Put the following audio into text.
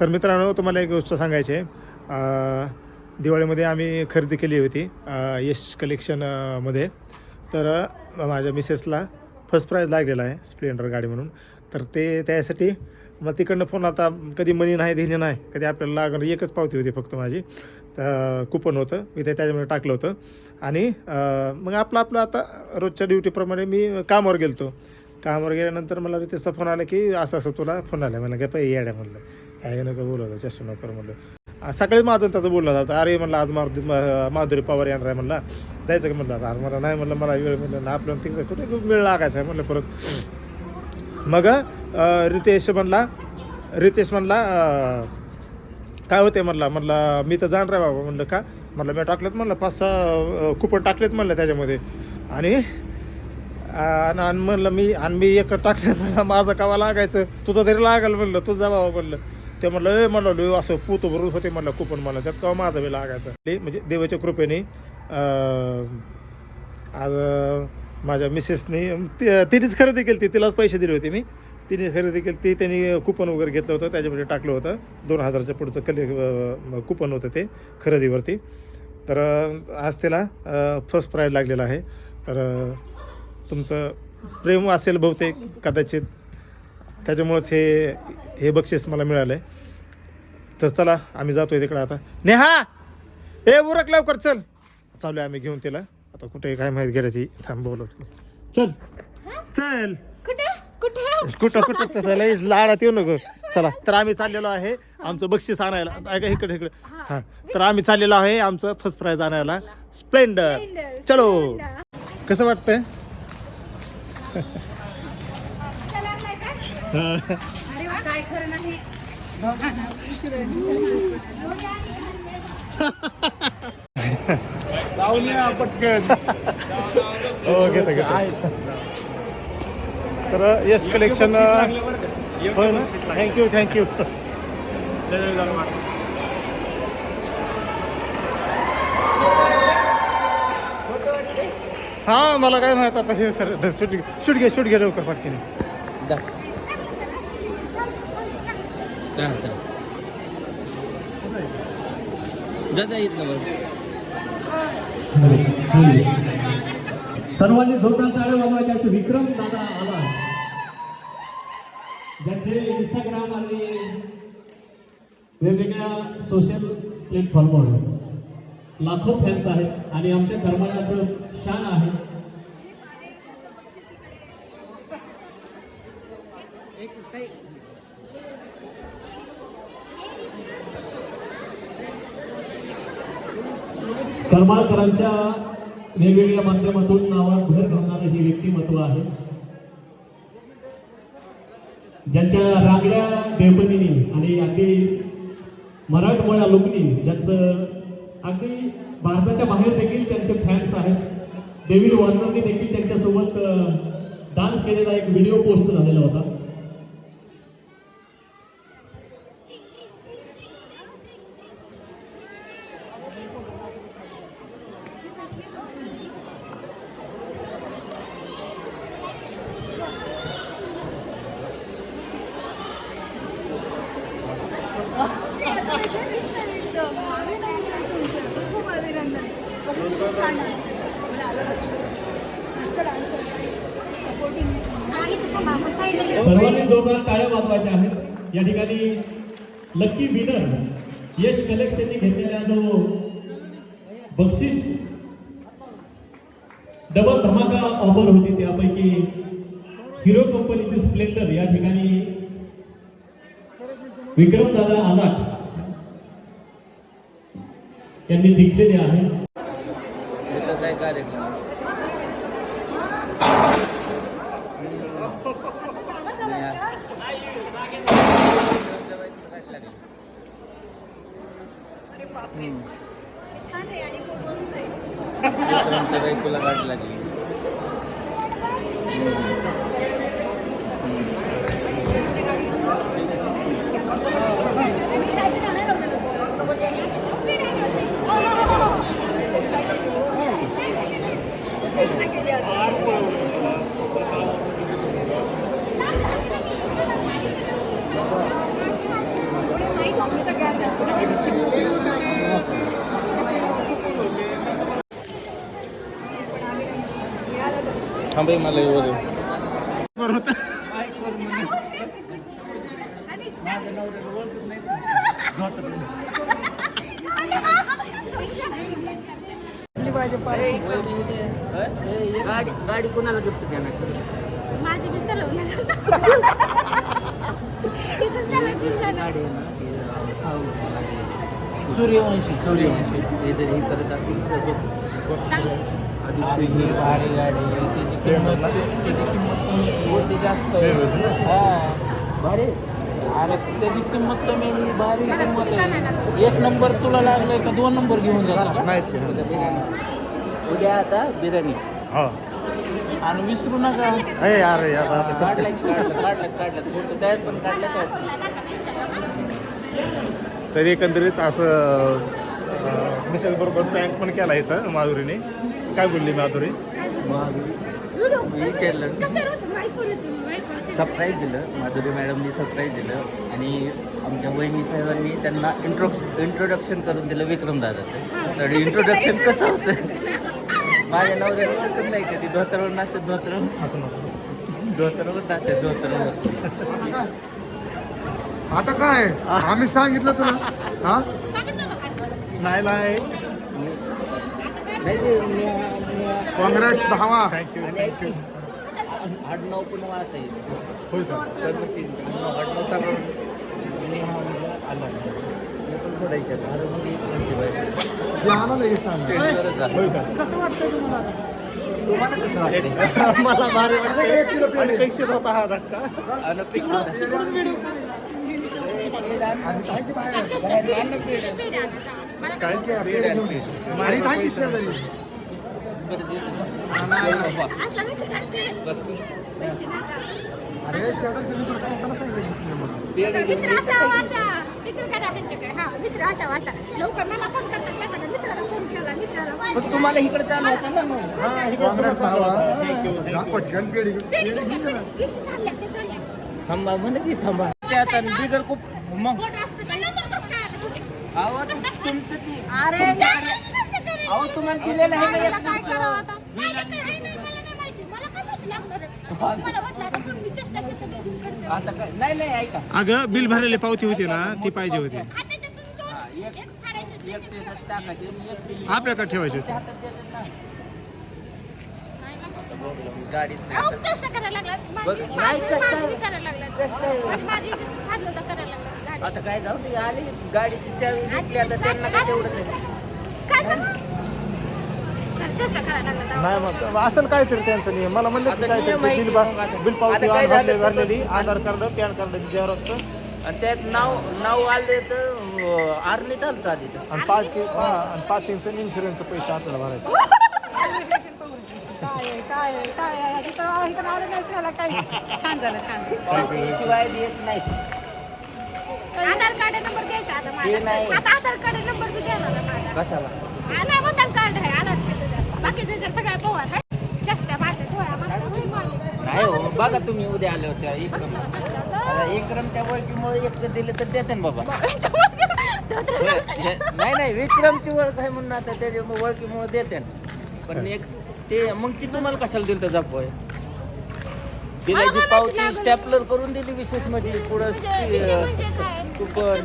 तर मित्रांनो तुम्हाला एक गोष्ट सांगायची आहे. दिवाळीमध्ये आम्ही खरेदी केली होती यश कलेक्शनमध्ये तर माझ्या मिसेसला फर्स्ट प्राईज लागलेला आहे स्प्लेंडर गाडी म्हणून. तर ते त्यासाठी मग तिकडनं फोन आता कधी मनी नाही देणे नाही कधी आपल्याला लागणं एकच पावती होती फक्त माझी. तर कुपन होतं मी ते त्याच्यामध्ये टाकलं होतं. आणि मग आपलं आपलं आता रोजच्या ड्युटीप्रमाणे मी कामावर गेलतो. कामावर गेल्यानंतर मला रितेशचा फोन आला की असं असं तुला फोन आला मला काय पाहिजे येड्या म्हणलं. काय नका बोलत चष्ट नको म्हणलं. आ, सकाळीच माझं त्याचं बोललं जातं. अरे म्हणलं आज मारुती माधुरी पवार येणार आहे म्हणला. जायचं का म्हणलं? अरे मला नाही म्हणलं मला वेळ म्हणलं ना आपल्याला तिकडे कुठे वेळ लागायचा आहे म्हणलं परत. मग रितेश म्हणला रितेश म्हणला काय होते म्हणला? म्हणला मी तर जाणार आहे बाबा म्हणलं का? म्हणलं मी टाकलेत म्हणलं पाच सहा कुपन टाकलेत म्हणलं त्याच्यामध्ये. आणि आणि म्हणलं मी आणि मी एक टाकलं म्हणलं माझं कावा लागायचं? तुझं तरी लागेल म्हणलं तुझा बाबा म्हणलं. ते म्हणलं ए म्हणलं लय असं पूत भरून होते म्हणलं कुपन मला त्यात का माझा वेळ लागायचा. ते म्हणजे देवाच्या कृपेने आज माझ्या मिसेसनी ती तिनेच खरेदी केली ती तिलाच पैसे दिले होते मी. तिने खरेदी केली ती त्यांनी कुपन वगैरे घेतलं होतं त्याच्यामध्ये टाकलं होतं. दोन हजारच्या पुढचं कले कुपन होतं ते खरेदीवरती. तर आज तिला फर्स्ट प्राईज लागलेला आहे. तर तुमचं प्रेम असेल बहुतेक कदाचित. त्याच्यामुळंच हे हे बक्षीस मला मिळालं आहे तर चला आम्ही जातोय तिकडं आता. नेहा! ए उरक लवकर चल. चालू आम्ही घेऊन तिला. आता कुठे काय माहीत गेलं ती. थांब बोलत चल. चल. कुठे? कुठे? कुठं कुठं? कसं लय लाडात येऊ नको. चला तर आम्ही चाललेलो आहे आमचं बक्षीस आणायला. ऐका इकडे इकडे. हां. तर आम्ही चाललेलो आहे आमचं फर्स्ट प्राईज आणायला. स्प्लेंडर चलो. कसं वाटतंय? काय खरं नाही हो घेतो घेतो तर यस कलेक्शन थँक्यू थँक्यू हा मला काय माहीत आता हे खरं शूट घे शूट घे शूट घे लवकर पटकीने सर्वांनी जोरदार टाळ्या वाजवायच्या. आहेत. विक्रम दादा आला ज्यांचे इंस्टाग्राम आणि वेगवेगळ्या सोशल प्लॅटफॉर्मवर लाखो फॅन्स आहेत आणि आमच्या करमाळ्याचं शान आहे. करमाळकरांच्या वेगवेगळ्या माध्यमातून नावात भर घालणारं हे व्यक्तिमत्व आहे. ज्यांच्या रांगड्या बेपणीने आणि अगदी मराठमोळ्या लोकनी ज्यांचं अगदी भारताच्या बाहेर देखील त्यांचे फॅन्स आहेत. डेव्हिड वॉर्नरने देखील त्यांच्यासोबत डान्स केलेला एक व्हिडिओ पोस्ट झालेला होता खूप अभिनंदन खूप छान सपोर्टिंग सर्वांनी जोरदार टाळ्या वाजवायच्या आहेत. या ठिकाणी लकी विनर यश कलेक्शनने घेतलेला जो बक्षीस डबल धमाका ऑफर होती त्यापैकी हिरो कंपनीची स्प्लेंडर या ठिकाणी विक्रम दादा आलाट यांनी जिंकलेले आहे. कार्यक्रम? विक्रमच्या बायकोला गाठ लागली. थांबे मला येऊ दे गाडी गाडी कोणाला गिफ्ट देणार माझी मी चालवणार. सूर्यवंशी सूर्यवंशी हे करत तर बघ. भारी गाडी. त्याची किंमत त्याची किंमत कमी आहे. ते जास्त आहे. हा. भारी अरे त्याची किंमत कमी भारी किंमत आहे. एक नंबर तुला लागलाय का? दोन नंबर घेऊन जातो उद्या आता बिर्याणी. हो. आणि विसरू नका? काढलं काढलं काढलं पण काढलं काय? तरी एकंदरीत असं मिसेस बरोबर प्रँक पण केला इथं माधुरीने. काय बोलली माधुरी? विचारलं होतं माहिती सरप्राईज दिलं. माधुरी मॅडमनी सरप्राईज दिलं. आणि आमच्या वहिनी साहेबांनी त्यांना इंट्रोक्स इंट्रोडक्शन करून दिलं विक्रम दादाचं. तर इंट्रोडक्शन कसं होतं? माझ्या नवऱ्याला ओळखत नाही कधी धोतरवर नाचते धोतरवर. असं धोतरवर नाचते धोतरवर. आता काय? आम्ही सांगितलं तुला. हा? सांगितलं होतं काय? नाही नाही. नाही ते मी- मी- काँग्रेस भावा. थँक्यू की, आडनाव पण होय सर तर मग ते आडनाव सांगून मी म्हणजे आला मी पण अरे मग एक म्हणजे हे लगेच सांग तुम्हाला कसं वाटतंय? मला भारी वाटतं अनपेक्षित होता हा धक्का. अनपेक्षित काय मारी काय की शेजारी असला मी तुला पैसे नका. अरे शेजारी तुम्ही तुला सांगताना सांगितलं मित्र असा वाचा मित्र काय त्यांच्याकडे. हा मित्र असा वाचा लवकर मला फोन करतात का? मित्राला फोन केला मित्राला फोन पण तुम्हाला इकडे चालू होतं ना मग. काँग्रेस भावा. जा पटकन पेढी पेटी घेऊन या, पेटी. पेटी चालल्या, ते चालल्या. थांबा म्हणे की थांबा. ते आता बिगर खूप मग असतं का? नंबर कसं काय तुमचं ती. अहो तुम्हाला दिलेलं आहे ना एक काय. करावं आता. आता काय नाही नाही ऐका अगं बिल भरलेली पावती होती ना ती पाहिजे होती एक- ते टाकायचे आणि एक आपल्याकडे ठेवायची होती हातात ना. गाडीत अहो, चेष्टा करायला लागला. माझी- चेष्टा माझी करायला लागला. चेष्टा आहे. आणि माझी फाडलं तर करायला लागला. आता काय जाऊ दे आली. गाडीची चावी घेतली आता त्यांना काय तेवढंच आहे काय. नाही मग असेल काहीतरी त्यांचं नियम. मला म्हणलं की आता काहीतरी नियम आहे बिल की भर- मग आता- बिल पावती आता काय झालं भरले- तर- भरलेली Aadhaar card PAN card xerox आणि त्यात नाव नाव आले तर आर्मी चालतं आधी तर. आणि पाच कि- हा, आणि पाच इंच इन्शुरन्सचे पैसे आपल्याला भरायचे. छान झालं छान शिवाय देत नाही. आधार कार्ड नंबर द्यायचा आता ते माझा. नाही. आता आधार कार्ड नंबर बी देणार आहे माझा. कशाला हा, नाही मतदान कार्ड आहे आधार कार्ड बाकीचे जर सगळ्या पवार आहे चेष्टा मारते डोळा मारते होय मारते. नाही हो बघा तुम्ही उद्या आले होते इक्रम आता इक्रमच्या ओळखीमुळे एक दिलं तर देते ना बाबा हे- नाही नाही विक्रमची ओळख आहे म्हणून आता त्याच्या ओळखीमुळे देते ना पण एक ते मग ती तुम्हाला कशाला दिलं तर जापोय मला पावती. स्टॅपलर करून दिली विशेष म्हणजे पुढं म्हणजे? कुपन